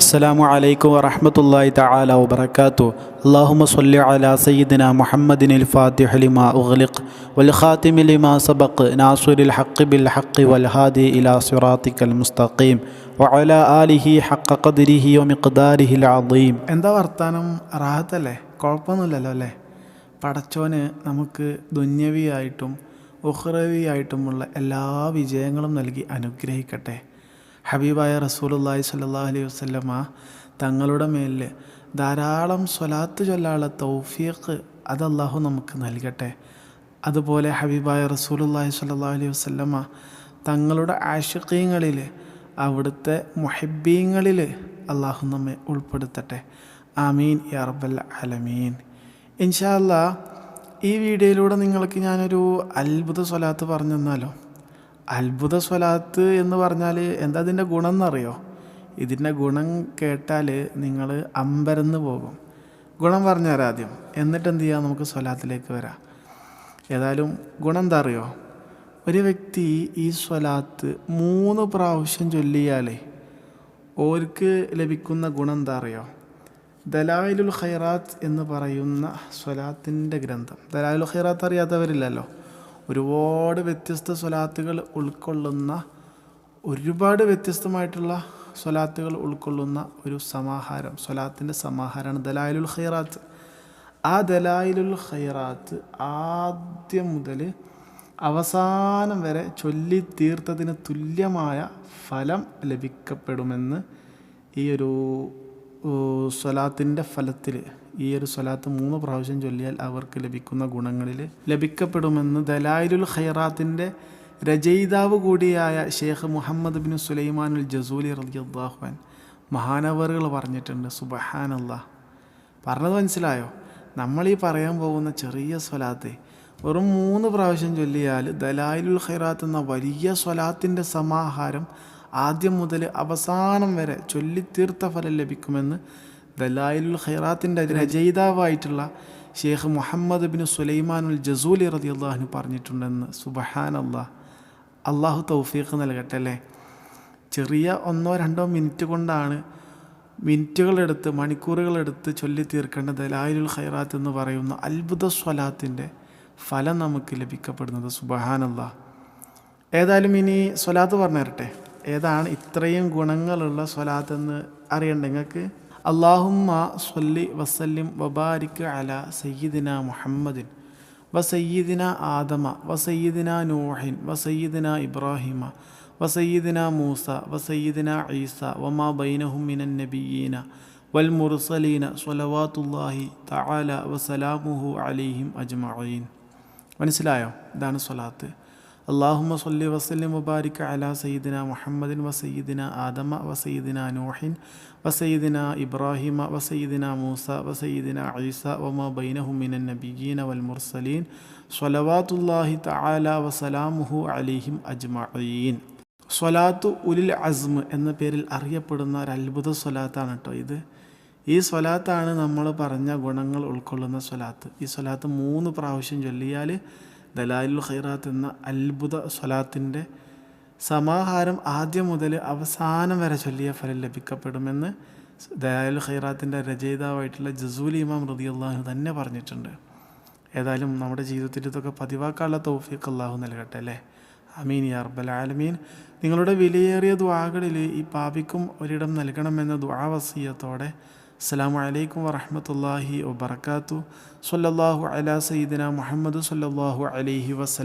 السلام عليكم ورحمة الله تعالى وبركاته اللهم صل على سيدنا محمد الفاتح لما أغلق والخاتم لما سبق ناصر الحق بالحق والهادي إلى صراطك المستقيم وعلى آله حق قدره ومقداره العظيم എന്താ വർത്താനം റാഹത്തല്ലേ കുഴപ്പമൊന്നുമില്ലല്ലോ അല്ലേ പടച്ചോന് നമുക്ക് ദുന്യവിയായിട്ടും ഉഹ്റവിയായിട്ടുമുള്ള എല്ലാ വിജയങ്ങളും നൽകി അനുഗ്രഹിക്കട്ടെ. ഹബീബായ റസൂലുള്ളാഹി സല്ലാ അലൈഹി വസല്ലമ തങ്ങളുടെ മേലിൽ ധാരാളം സ്വലാത്ത് ചൊല്ലാനുള്ള തൗഫീഖ് അത് അള്ളാഹു നമുക്ക് നൽകട്ടെ. അതുപോലെ ഹബീബായ റസൂലുള്ളാഹി സല്ലാ അലൈഹി വസല്ലമ തങ്ങളുടെ ആഷിഖീങ്ങളിൽ അവിടുത്തെ മൊഹബീങ്ങളിൽ അള്ളാഹു നമ്മെ ഉൾപ്പെടുത്തട്ടെ. ആമീൻ യാ റബ്ബൽ ആലമീൻ. ഇൻഷാല്ല ഈ വീഡിയോയിലൂടെ നിങ്ങൾക്ക് ഞാനൊരു അത്ഭുത സ്വലാത്ത് പറഞ്ഞു തന്നാലോ? അത്ഭുത സ്വലാത്ത് എന്ന് പറഞ്ഞാൽ എന്താ അതിന്റെ ഗുണം എന്നറിയോ ഇതിന്റെ ഗുണം കേട്ടാൽ നിങ്ങൾ അമ്പരന്ന് പോകും. ഗുണം പറഞ്ഞുതരാം ആദ്യം എന്നിട്ട് എന്ത് ചെയ്യാം നമുക്ക് സ്വലാത്തിലേക്ക് വരാം. ഏതായാലും ഗുണം എന്താ അറിയോ ഒരു വ്യക്തി ഈ സ്വലാത്ത് മൂന്ന് പ്രാവശ്യം ചൊല്ലിയാലേ ഓർക്ക് ലഭിക്കുന്ന ഗുണം എന്താ അറിയോ ദലായിലുൽ ഖൈറാത്ത് എന്ന് പറയുന്ന സ്വലാത്തിന്റെ ഗ്രന്ഥം. ദലായിലുൽ ഖൈറാത്ത് അറിയാത്തവരില്ലല്ലോ. ഒരുപാട് വ്യത്യസ്ത സ്വലാത്തുകൾ ഉൾക്കൊള്ളുന്ന ഒരുപാട് വ്യത്യസ്തമായിട്ടുള്ള സ്വലാത്തുകൾ ഉൾക്കൊള്ളുന്ന ഒരു സമാഹാരം സ്വലാത്തിന്റെ സമാഹാരമാണ് ദലായിലുൽ ഖൈറാത്ത്. ആ ദലായിലുൽ ഖൈറാത്ത് ആദ്യം മുതൽ അവസാനം വരെ ചൊല്ലി തീർത്തതിന് തുല്യമായ ഫലം ലഭിക്കപ്പെടുമെന്ന് ഈ ഒരു സ്വലാത്തിന്റെ ഫലത്തിൽ ഈ ഒരു സ്വലാത്ത് മൂന്ന് പ്രാവശ്യം ചൊല്ലിയാൽ അവർക്ക് ലഭിക്കുന്ന ഗുണങ്ങളിൽ ലഭിക്കപ്പെടുമെന്ന് ദലായിലുൽ ഖൈറാത്തിന്റെ രചയിതാവ് കൂടിയായ Sheikh Muhammad bin Sulaimanul Jazuli റലിയാഹുൻ മഹാനവറുകൾ പറഞ്ഞിട്ടുണ്ട് സുബഹാനല്ലാ. പറഞ്ഞത് മനസ്സിലായോ? നമ്മളീ പറയാൻ പോകുന്ന ചെറിയ സ്വലാത്തെ വെറും മൂന്ന് പ്രാവശ്യം ചൊല്ലിയാൽ ദലായിലുൽ ഖൈറാത്ത് എന്ന വലിയ സ്വലാത്തിന്റെ സമാഹാരം ആദ്യം മുതൽ അവസാനം വരെ ചൊല്ലിത്തീർത്ത ഫലം ലഭിക്കുമെന്ന് ദലായിലുൽ ഖൈറാത്തിന്റെ രചയിതാവായിട്ടുള്ള Sheikh Muhammad bin Sulaimanul Jazuli റതി അള്ളാഹിന് പറഞ്ഞിട്ടുണ്ടെന്ന് സുബഹാൻ അള്ളാഹ് അള്ളാഹു തൗഫീഖ് നൽകട്ടെ അല്ലേ? ചെറിയ ഒന്നോ രണ്ടോ മിനിറ്റ് കൊണ്ടാണ് മിനിറ്റുകളെടുത്ത് മണിക്കൂറുകളെടുത്ത് ചൊല്ലി തീർക്കേണ്ട ദലായിലുൽ ഖൈറാത്ത് എന്ന് പറയുന്ന അത്ഭുത സ്വലാത്തിന്റെ ഫലം നമുക്ക് ലഭിക്കപ്പെടുന്നത് സുബഹാൻ അള്ളാഹ് ഏതായാലും ഇനി സ്വലാത്ത് പറഞ്ഞു തരട്ടെ ഏതാണ് ഇത്രയും ഗുണങ്ങളുള്ള സ്വലാത്തെന്ന് നിങ്ങൾക്ക്? അള്ളാഹുമ്മ സൊല്ലി വസല്ലിം വബാരിക്ക് അല സയ്യിദിന മുഹമ്മദിൻ വസയ്യിദിന ആദമ വസയ്യിദിന നൂഹിൻ വസയ്യിദിന ഇബ്രാഹിമ വസയ്യിദിന മൂസ വസയ്യിദിന ഈസ വമാ ബൈനഹുമിനൻ നബിയീന വൽ മുർസലീന സൊലവാത്തുല്ലാഹി തആല വസലാമുഹു അലൈഹിം അജ്മഈൻ. മനസ്സിലായോ? ഇതാണ് സ്വലാത്ത്. അള്ളാഹുമ്മ സല്ലി വസല്ലിം മുബാരിക്ക അല സയ്യിദിന മുഹമ്മദിൻ വസയ്യിദിന ആദമ വസയ്യിദിന നൂഹിൻ വസയ്യിദിന ഇബ്രാഹിമ വസയ്യിദിന മൂസ വസയ്യിദിന ഐസ വമ ബൈനഹുമിനൻ നബിയീന വൽ മുർസലീൻ സ്വലവാത്തുല്ലാഹി തആല വസലാമുഹു അലിഹിം അജ്മഈൻ. സ്വലാത്തു ഉലിൽ അസ്മ് എന്ന പേരിൽ അറിയപ്പെടുന്ന ഒരു അത്ഭുത സ്വലാത്താണ് കേട്ടോ ഇത്. ഈ സ്വലാത്താണ് നമ്മൾ പറഞ്ഞ ഗുണങ്ങൾ ഉൾക്കൊള്ളുന്ന സ്വലാത്ത്. ഈ സ്വലാത്ത് മൂന്ന് പ്രാവശ്യം ചൊല്ലിയാൽ ദലാലുൽ ഖൈറാത്ത് എന്ന അത്ഭുത സ്വലാത്തിന്റെ സമാഹാരം ആദ്യം മുതൽ അവസാനം വരെ ചൊല്ലിയ ഫലം ലഭിക്കപ്പെടുമെന്ന് ദലാലുൽ ഖൈറാത്തിന്റെ രചയിതാവായിട്ടുള്ള ജസൂൽ ഇമാം റതിയുള്ളാഹു തന്നെ പറഞ്ഞിട്ടുണ്ട്. ഏതായാലും നമ്മുടെ ജീവിതത്തിൽ ഇതൊക്കെ പതിവാക്കാനുള്ള തൗഫീഖ് അള്ളാഹു നൽകട്ടെ അല്ലേ? അമീൻ റബ്ബൽ ആലമീൻ. നിങ്ങളുടെ വിലയേറിയ ദ്വാകളിൽ ഈ പാപിക്കും ഒരിടം നൽകണമെന്ന ദ്വാവസീയത്തോടെ അസ്സാം വലൈക്കും വറഹമത്തല്ലാഹി വബർക്കാത്തു സല്ലല്ലാഹു അലാ സയ്യിദിന മുഹമ്മദ് സല്ലല്ലാഹു അലൈഹി വസല്ലം.